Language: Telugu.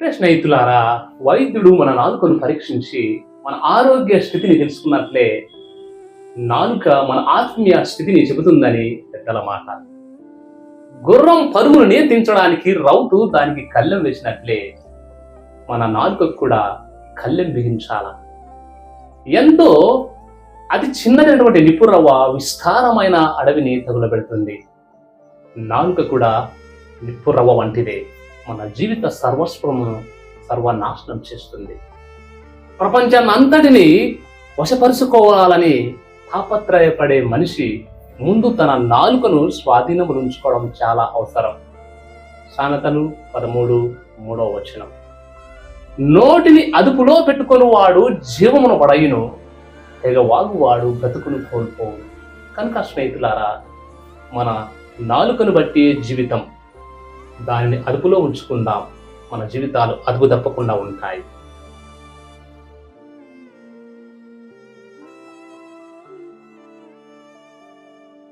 ప్రశ్నయితులారా స్నేహితులారా వైద్యుడు మన నాలుకను పరీక్షించి మన ఆరోగ్య స్థితిని తెలుసుకున్నట్లే నాలుక మన ఆత్మీయ స్థితిని చెబుతుందని పెద్దల మాట. గుర్రం పరుగును నియంత్రించడానికి రౌతు దానికి కళ్ళెం వేసినట్లే మన నాలుకకు కూడా కళ్ళెం బిగించాల. ఎంతో అతి చిన్నదైనటువంటి నిపురవ్వ విస్తారమైన అడవిని తగులబెడుతుంది. నాలుక కూడా నిప్పురవ్వ వంటిదే. మన జీవిత సర్వస్వమును సర్వనాశనం చేస్తుంది. ప్రపంచాన్ని అంతటిని వశపరుచుకోవాలని తాపత్రయపడే మనిషి ముందు తన నాలుకను స్వాధీనము ఉంచుకోవడం చాలా అవసరం. సానతను పదమూడు మూడవ వచనం. నోటిని అదుపులో పెట్టుకొని వాడు జీవమును పడయును తెగవాగువాడు బ్రతుకును కోల్పోవు. కనుక స్నేహితులారా మన నాలుకను బట్టి జీవితం. దానిని అదుపులో ఉంచుకుందాం. మన జీవితాలు అదుపు తప్పకుండా ఉంటాయి.